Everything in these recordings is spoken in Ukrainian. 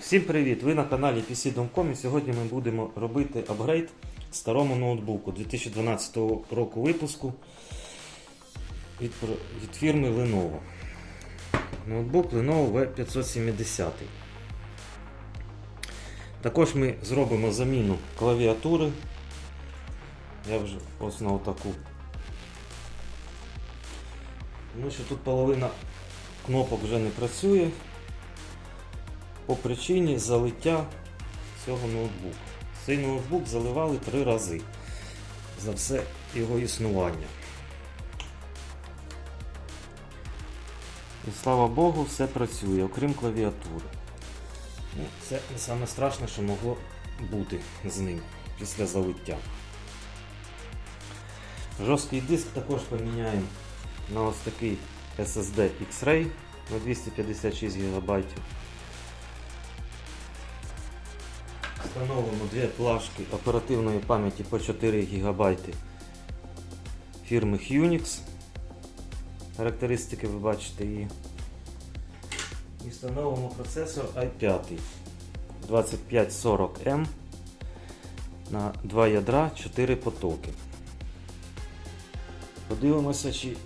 Всім привіт! Ви на каналі PC.com і сьогодні ми будемо робити апгрейд старому ноутбуку 2012 року випуску від, від фірми Lenovo. Ноутбук Lenovo V570. Також ми зробимо заміну клавіатури. Я вже ось на отаку. Тому що тут половина кнопок вже не працює по причині залиття цього ноутбуку. Цей ноутбук заливали три рази за все його існування. І слава Богу, все працює, окрім клавіатури. Ну, це не саме страшне, що могло бути з ним після залиття. Жорсткий диск також поміняємо на ось такий SSD X-Ray на 256 ГБ. Встановимо дві плашки оперативної пам'яті по 4 ГБ фірми Unix. Характеристики ви бачите її. І встановимо процесор i5 2540M на 2 ядра 4 потоки. Подивимося, чи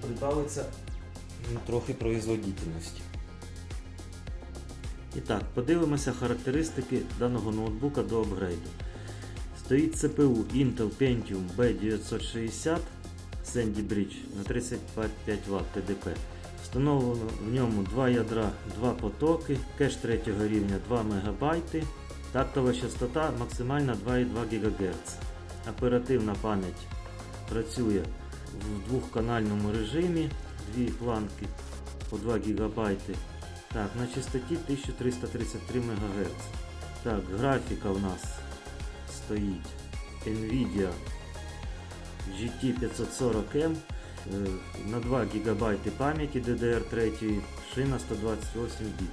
прибавиться трохи производительності. І так, подивимося характеристики даного ноутбука до апгрейду. Стоїть CPU Intel Pentium B960 Sandy Bridge на 35 Вт TDP. Встановлено в ньому 2 ядра, 2 потоки, кеш 3 рівня 2 МБ, тактова частота максимальна 2,2 ГГц. Оперативна пам'ять працює в двохканальному режимі, дві планки по 2 ГБ. Так, на частоті 1333 МГц. Так, графіка у нас стоїть Nvidia GT540M е, на 2 ГБ пам'яті DDR3, шина 128 біт.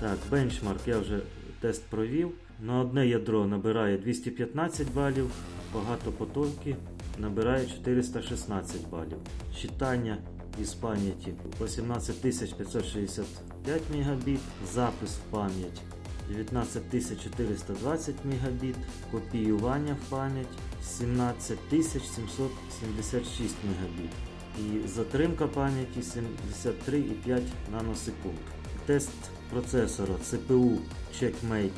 Так, бенчмарк я вже тест провів. На одне ядро набирає 215 балів, багато потоки набирає 416 балів. Читання із пам'яті. 18565 Мбіт, запис в пам'ять. 19420 Мбіт, копіювання в пам'ять. 17776 Мбіт і затримка пам'яті 73,5 наносекунд. Тест процесора CPU Checkmate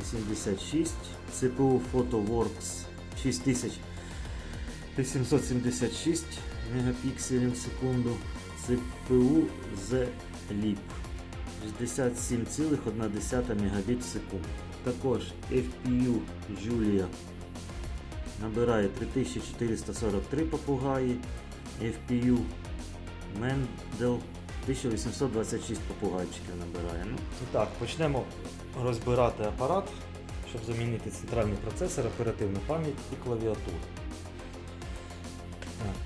86, CPU PhotoWorks 6776 мегапікселів в секунду, CPU Z-Lip 67,1 Мбіт в секунду. Також FPU Julia набирає 3443 попугаї, FPU Mendel 1826 попугайчиків набирає. Ну, і так, почнемо розбирати апарат, щоб замінити центральний процесор, оперативну пам'ять і клавіатуру.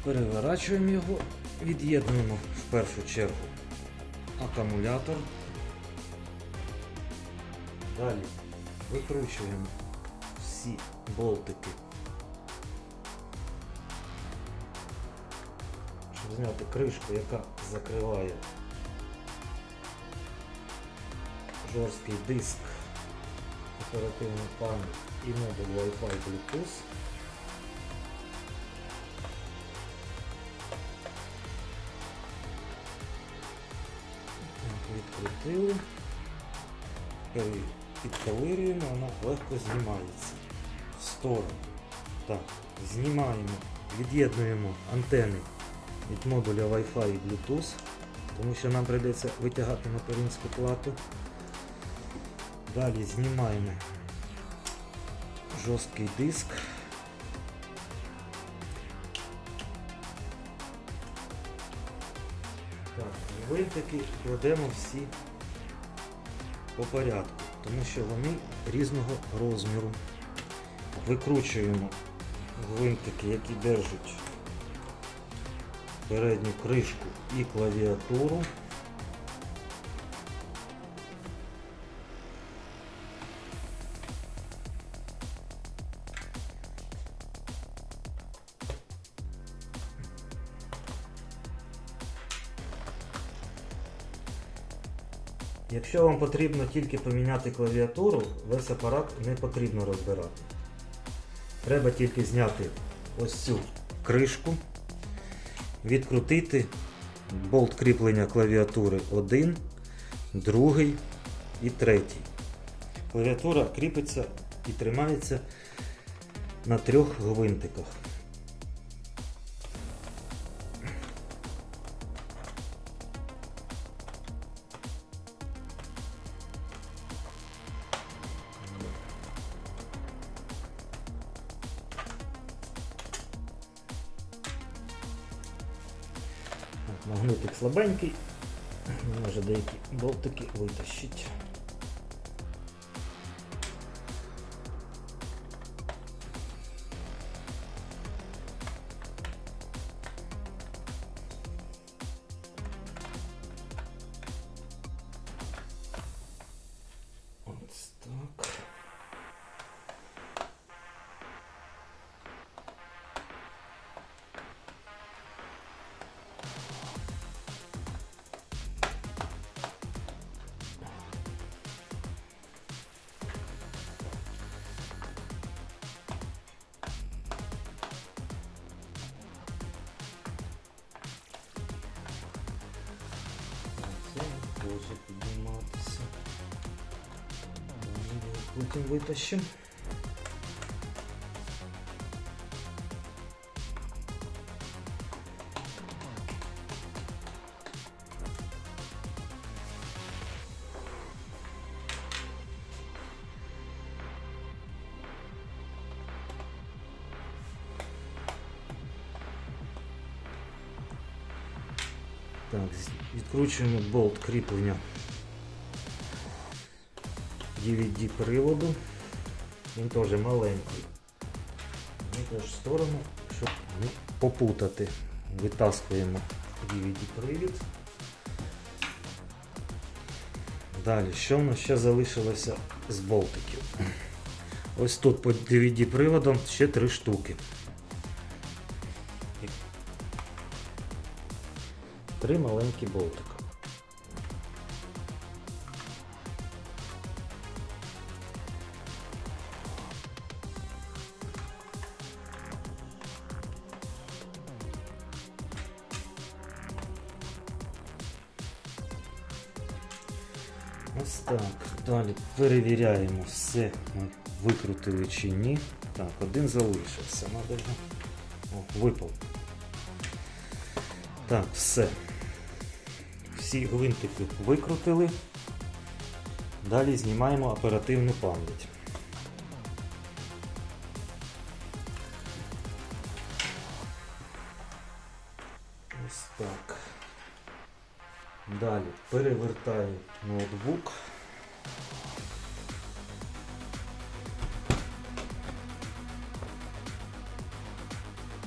Переворачуємо його, від'єднуємо в першу чергу акумулятор. Далі викручуємо всі болтики, щоб зняти кришку, яка закриває жорсткий диск, оперативну пам'ять і модуль Wi-Fi Bluetooth. Відкрутили. Тепер її підковирюємо, вона легко знімається в сторону. Так, знімаємо, від'єднуємо антени від модуля Wi-Fi і Bluetooth, тому що нам прийдеться витягати материнську плату. Далі знімаємо жорсткий диск. Так, гвинтики кладемо всі по порядку, тому що вони різного розміру. Викручуємо гвинтики, які держать передню кришку і клавіатуру. Якщо вам потрібно тільки поміняти клавіатуру, весь апарат не потрібно розбирати. Треба тільки зняти ось цю кришку, відкрутити болт кріплення клавіатури один, другий і третій. Клавіатура кріпиться і тримається на трьох гвинтиках. Слабенький, може деякі болтики витащить. Може підніматися. Витащимо. Так, відкручуємо болт кріплення DVD приводу. Він теж маленький. Ми теж в сторону, щоб не попутати. Витаскуємо DVD привід. Далі, що в нас ще залишилося з болтиків? Ось тут по DVD приводом ще три штуки. Три маленькі болтика. Ось так. Далі перевіряємо, все ми викрутили чи ні. Так, один залишився. Надо його. О, випав. Так, все. Всі гвинтики викрутили. Далі знімаємо оперативну пам'ять. Ось так. Далі перевертаю ноутбук.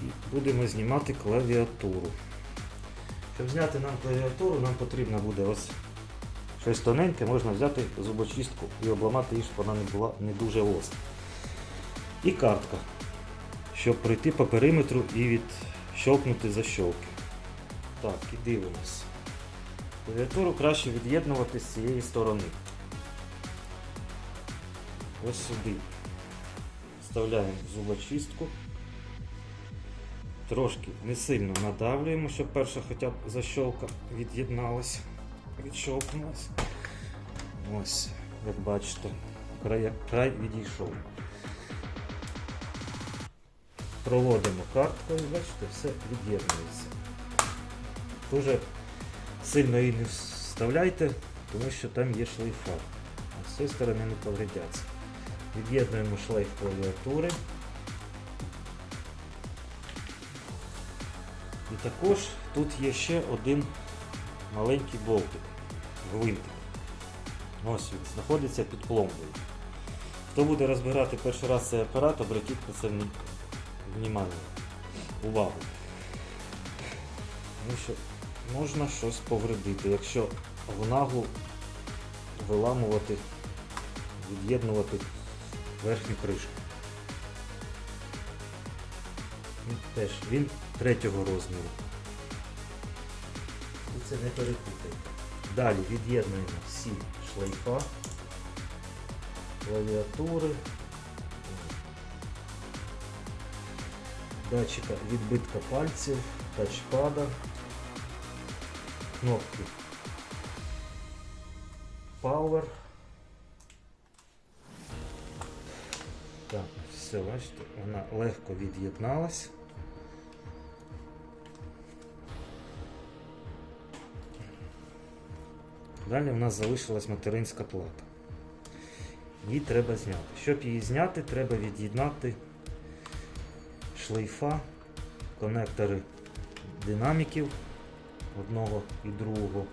І будемо знімати клавіатуру. Щоб зняти нам клавіатуру, нам потрібно буде ось щось тоненьке, можна взяти зубочистку і обламати її, щоб вона не була не дуже гостра. І картка, щоб пройти по периметру і відщолкнути защолки. Так, і дивимось. Клавіатуру краще від'єднувати з цієї сторони. Ось сюди. Вставляємо зубочистку. Трошки не сильно надавлюємо, щоб перша хоча б защолка від'єдналась, відщолкнулась. Ось, як бачите, край, край відійшов. Проводимо карткою, бачите, все від'єднується. Дуже сильно її не вставляйте, тому що там є шлейфа. А з цієї сторони не повредяться. Від'єднуємо шлейф клавіатури. Також тут є ще один маленький болтик, гвинтик. Ось він знаходиться під пломбою. Хто буде розбирати перший раз цей апарат, обратіть на це внимання, увагу. Тому що можна щось повредити, якщо в наглу виламувати, від'єднувати верхню кришку. Теж він третього розміру. І це не перепутайте. Далі від'єднуємо всі шлейфа, клавіатури, датчика відбитка пальців, тачпада, кнопки Power. Так, все, бачите, вона легко від'єдналась. Далі у нас залишилась материнська плата. Її треба зняти. Щоб її зняти, треба від'єднати шлейфа, конектори динаміків одного і другого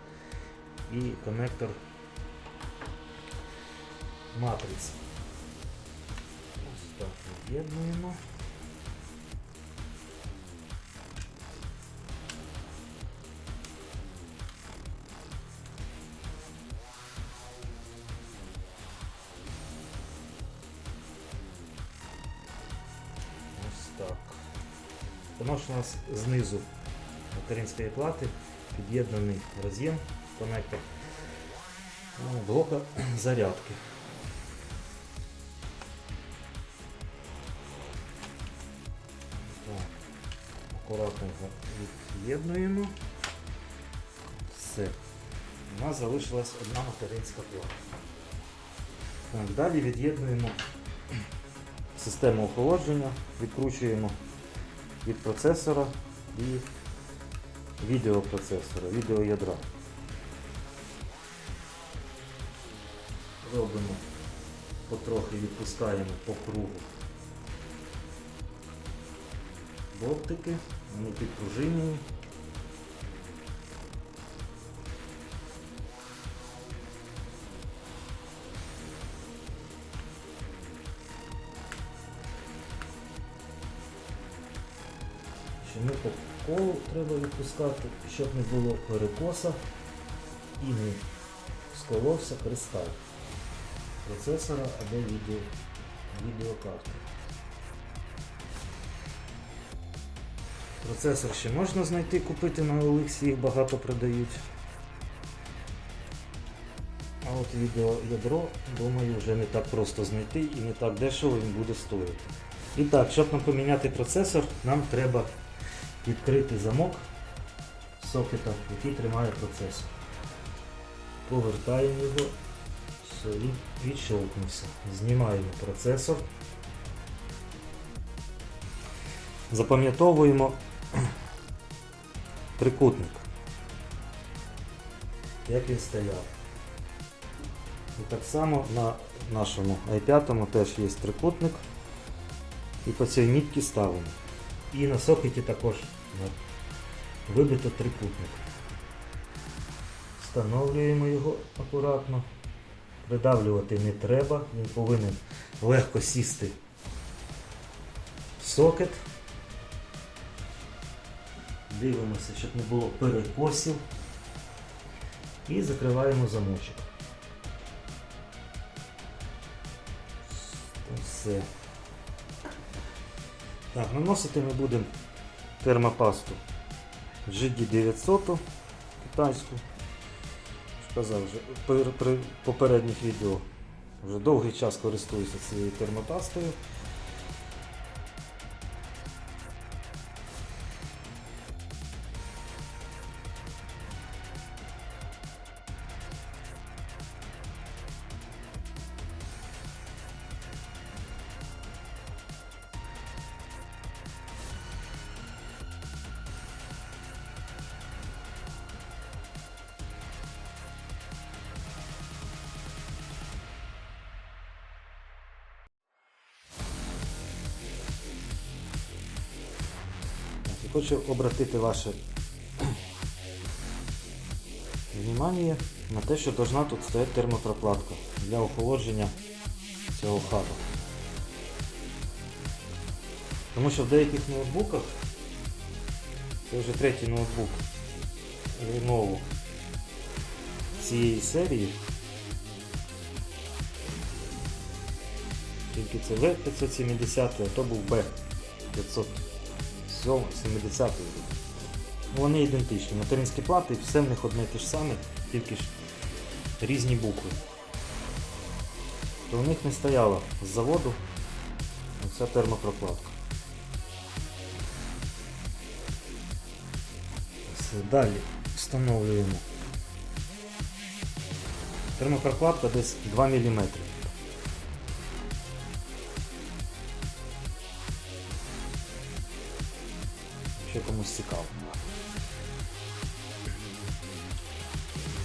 і конектор матриці. Ось так від'єднуємо. Воно ж у нас знизу материнської плати під'єднаний роз'єм, конектор ну, блока зарядки. Так, акуратно від'єднуємо. Все. У нас залишилась одна материнська плата. Так, далі від'єднуємо систему охолодження, відкручуємо від процесора і відеопроцесора, відеоядра. Робимо потрохи відпускаємо по кругу болтики, вони підпружинені. Треба відпускати, щоб не було перекоса і не сколовся кристал процесора або відео, відеокарти. Процесор ще можна знайти, купити на OLX, їх багато продають. А от відеоядро, думаю, вже не так просто знайти і не так дешево він буде стоїти. І так, щоб нам поміняти процесор, нам треба відкрити замок сокета, який тримає процесор. Повертаємо його, все, він. Знімаємо процесор. Запам'ятовуємо трикутник, як він стояв. І так само на нашому i5 теж є трикутник. І по цій мітці ставимо. І на сокеті також вибито трикутник. Встановлюємо його акуратно. Придавлювати не треба, він повинен легко сісти в сокет. Дивимося, щоб не було перекосів. І закриваємо замочок. Все. Так, наносити ми будемо термопасту GD900 китайську. Сказав вже при попередніх відео. Вже довгий час користуюся цією термопастою. Хочу обратити ваше внимание на те, що должна тут стояти термопрокладка для охолодження цього хаба. Тому що в деяких ноутбуках, це вже третій ноутбук Lenovo цієї серії, тільки це V570, а то був B500. 70 й Вони ідентичні. Материнські плати, все в них одне і те ж саме, тільки ж різні букви. То в них не стояла з заводу оця термопрокладка. Все, далі встановлюємо. Термопрокладка десь 2 мм. Цікаво.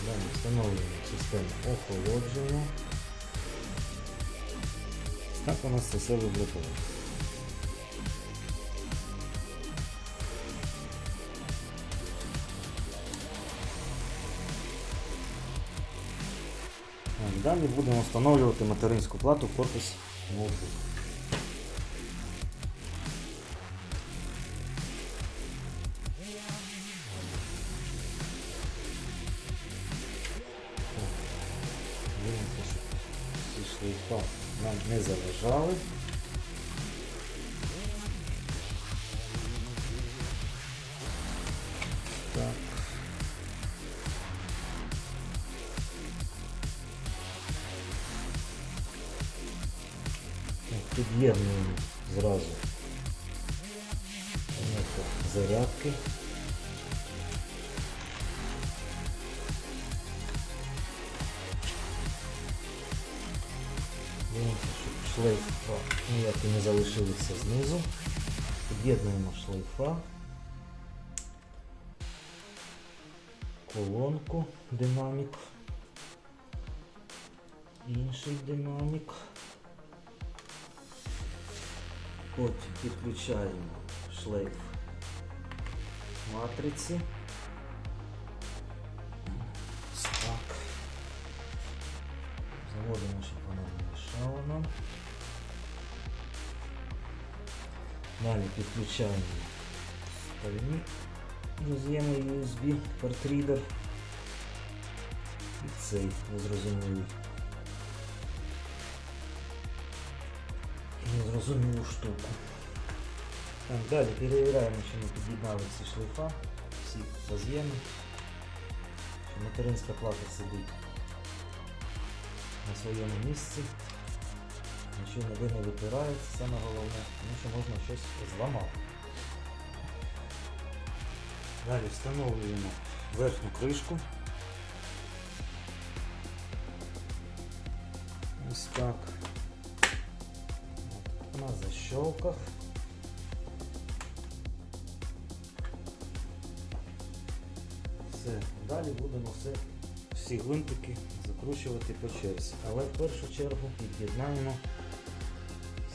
Далі встановлюємо систему охолодження. Так у нас це все виглядає. Далі будемо встановлювати материнську плату корпус ноутбука. Не заважали. Так. Так, Під'єднуємо зразу конектор зарядки. Дивимося, щоб шлейфа ніякі не залишилися знизу. Під'єднуємо шлейфа, колонку, динамік, інший динамік. Потім підключаємо шлейф матриці. Так. Заводимо, Далі підключаємо стальні роз'єми USB портрідер. І цей незрозумілий. Незрозумілу штуку. Так, далі перевіряємо, чи ми під'єднали всі шлейфа, всі роз'єми. Що материнська плата сидить на своєму місці. Ніде не випирається, саме головне, тому що можна щось зламати. Далі встановлюємо верхню кришку. Ось так. На защелках. Все, далі будемо все, всі гвинтики закручувати по черзі. Але в першу чергу під'єднаємо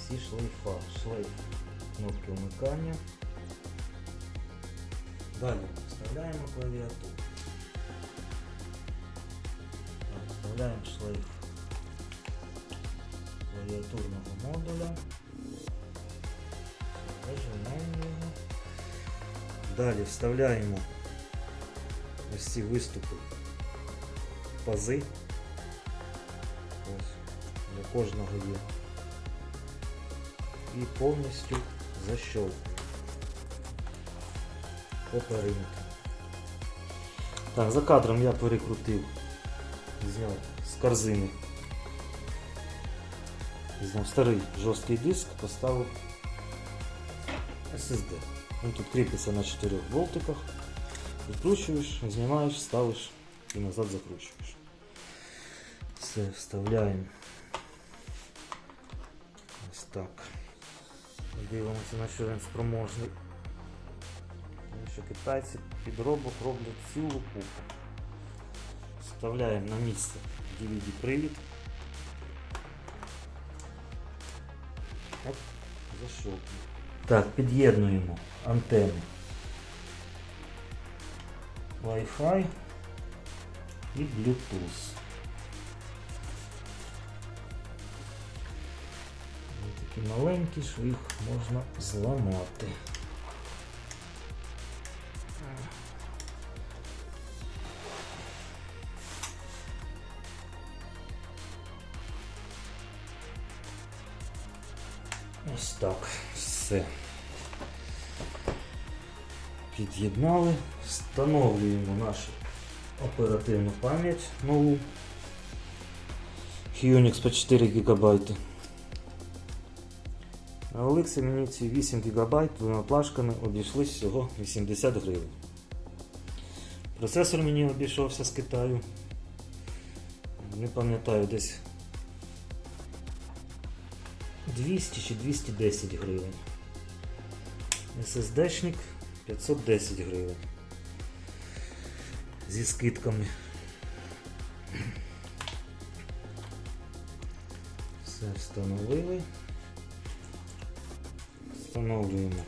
всі шлейфа. Шлейф кнопки вмикання. Далі вставляємо клавіатуру. Вставляємо шлейф клавіатурного модуля. Все, Зажимаємо його. Далі вставляємо ось ці виступи пази. Ось, для кожного є. І повністю защолкуємо по периметру. Так, за кадром я перекрутив, зняв з корзини. Зняв старий жорсткий диск, поставив SSD. Він тут кріпиться на 4 болтиках. Відкручуєш, знімаєш, ставиш і назад закручуєш. Все, вставляємо. Ось так. Дивимося, на що він спроможний. Тому що китайці підробок роблять цілу купу. Вставляємо на місце DVD-привід. Защелкнув. Так, під'єднуємо антенну Wi-Fi і Bluetooth. Маленькі, що їх можна зламати. Ось так, все. Під'єднали, встановлюємо нашу оперативну пам'ять нову. Unix по 4 ГБ. Олексі мені ці 8 ГБ двома плашками обійшлись всього 80 гривень. Процесор мені обійшовся з Китаю. Не пам'ятаю десь 200 чи 210 гривень. SSD-шник 510 гривень. Зі скидками. Все встановили. Встановлюємо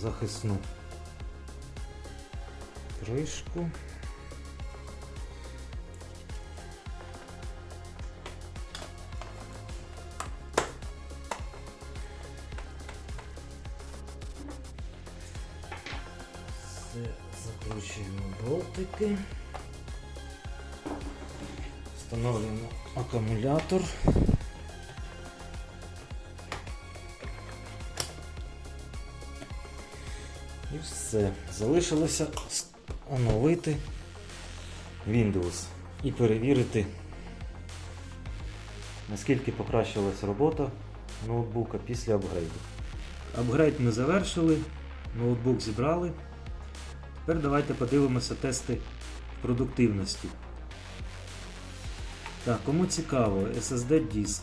захисну кришку. Все закручуємо болтики. Встановлюємо акумулятор. Все. Залишилося оновити Windows і перевірити, наскільки покращилась робота ноутбука після апгрейду. Апгрейд ми завершили, ноутбук зібрали. Тепер давайте подивимося тести продуктивності. Так, кому цікаво, SSD диск,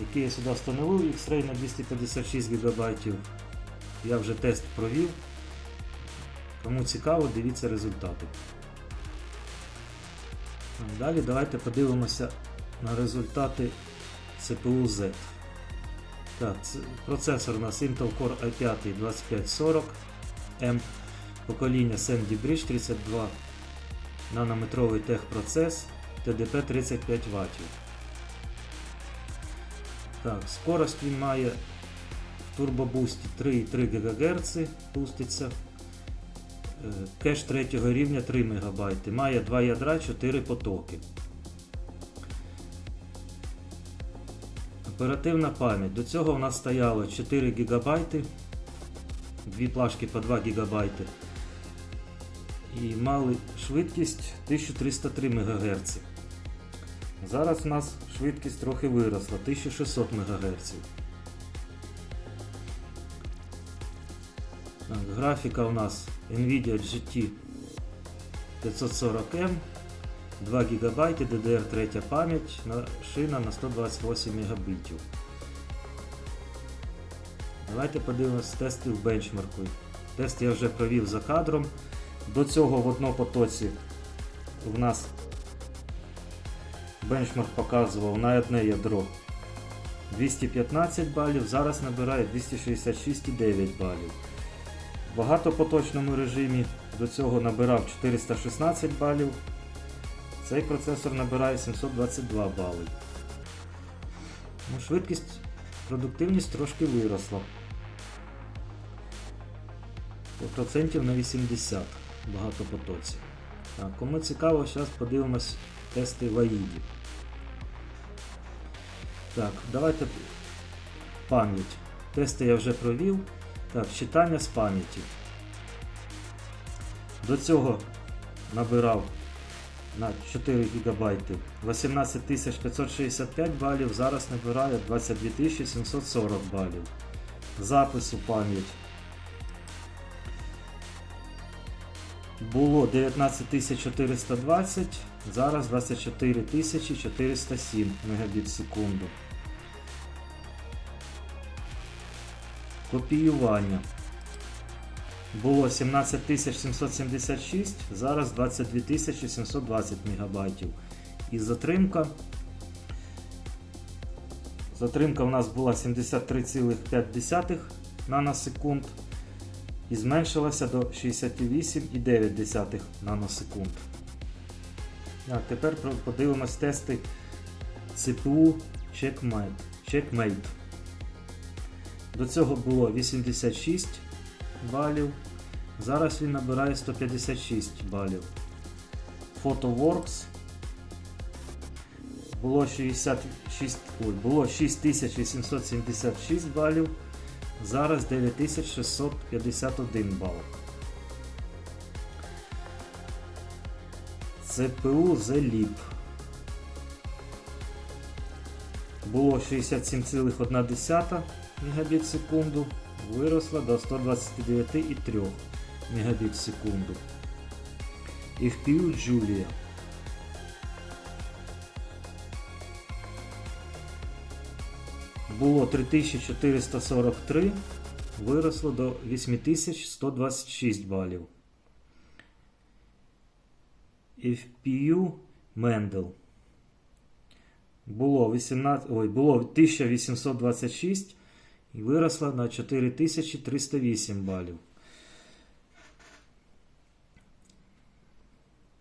який я сюди встановив, X-Ray на 256 ГБ. Я вже тест провів. Кому цікаво, дивіться результати. Далі давайте подивимося на результати CPU Z. Так, процесор у нас Intel Core i5 2540 M покоління Sandy Bridge 32 нанометровий техпроцес TDP 35 Вт. Так, скорость він має турбобусті 3,3 ГГц пуститься. Е, Кеш третього рівня 3 МБ. Має 2 ядра, 4 потоки. Оперативна пам'ять. До цього у нас стояло 4 ГБ, дві плашки по 2 ГБ. І мали швидкість 1303 МГц. Зараз у нас швидкість трохи виросла 1600 МГц. Графіка у нас Nvidia GT 540M, 2 ГБ, DDR3 пам'ять, на- шина на 128 Мб. Давайте подивимось тести в бенчмарку. Тест я вже провів за кадром. До цього в однопотоці в нас бенчмарк показував на одне ядро 215 балів, зараз набирає 266,9 балів. В багатопоточному режимі до цього набирав 416 балів. Цей процесор набирає 722 бали. Ну, швидкість, продуктивність трошки виросла. По процентів на 80 в багатопотоці. Так, кому цікаво, зараз подивимось тести в AID. Так, давайте пам'ять. Тести я вже провів. Так, читання з пам'яті. До цього набирав на 4 ГБ 18565 балів, зараз набирає 22 740 балів. Запису пам'ять. Було 19420, зараз 24407 Мбіт в секунду. Копіювання. Було 17776, зараз 22720 МБ. І затримка. Затримка у нас була 73,5 наносекунд і зменшилася до 68,9 наносекунд. Так, тепер подивимось тести CPU Checkmate. Checkmate. До цього було 86 балів. Зараз він набирає 156 балів. PhotoWorks було 66, ой, було 6876 балів. Зараз 9651 бал. ЦПУ Zelip. Було 67,1 Мбіт в секунду, виросло до 129,3 Мбіт в секунду. І FPU Julia. Було 3443, виросло до 8126 балів. FPU Mendel. Було 18, ой, було 1826 і виросло на 4308 балів.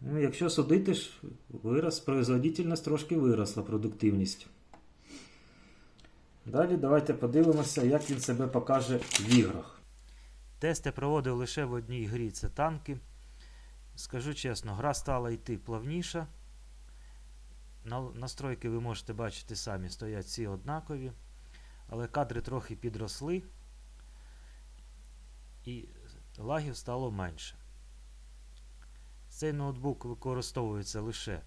Ну, якщо судити ж, производительність трошки виросла, продуктивність. Далі давайте подивимося, як він себе покаже в іграх. Тести проводив лише в одній грі це танки. Скажу чесно, гра стала йти плавніша. Настройки ви можете бачити самі, стоять всі однакові. Але кадри трохи підросли і лагів стало менше. Цей ноутбук використовується лише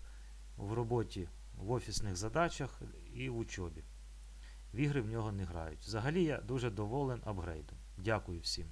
в роботі в офісних задачах і в учобі. В ігри в нього не грають. Взагалі я дуже доволен апгрейдом. Дякую всім.